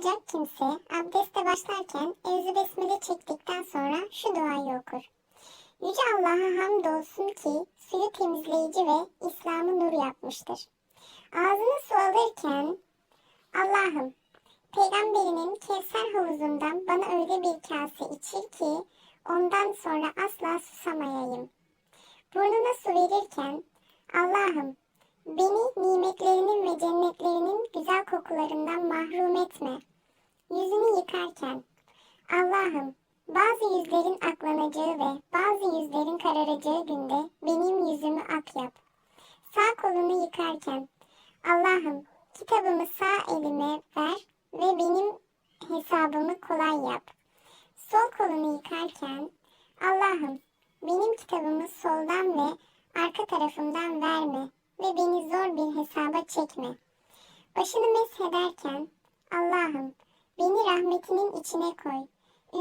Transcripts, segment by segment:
kimse abdeste başlarken evzi besmele çektikten sonra şu duayı okur. Yüce Allah'a hamdolsun ki suyu temizleyici ve İslam'ı nur yapmıştır. Ağzına su alırken Allah'ım peygamberinin Kevser havuzundan bana öyle bir kase içir ki ondan sonra asla susamayayım. Burnuna su verirken Allah'ım beni nimetlerinin ve cennetlerinin güzel kokularından mahrum etme. Yüzünü yıkarken Allah'ım bazı yüzlerin aklanacağı ve bazı yüzlerin kararacağı günde benim yüzümü ak yap. Sağ kolunu yıkarken Allah'ım kitabımı sağ elime ver ve benim hesabımı kolay yap. Sol kolunu yıkarken Allah'ım benim kitabımı soldan ve arka tarafımdan verme ve beni zor bir hesaba çekme. Başını meshederken Allah'ım beni rahmetinin içine koy.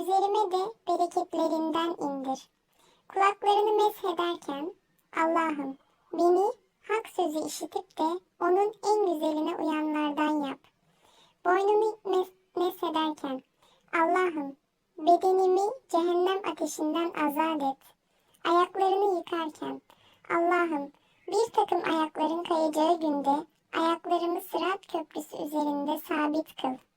Üzerime de bereketlerinden indir. Kulaklarını meshederken Allah'ım beni hak sözü işitip de onun en güzeline uyanlardan yap. Boynunu mes- meshederken Allah'ım bedenimi cehennem ateşinden azat et. Ayaklarını yıkarken Allah'ım bir takım ayakların kayacağı günde ayaklarımı sırat köprüsü üzerinde sabit kıl.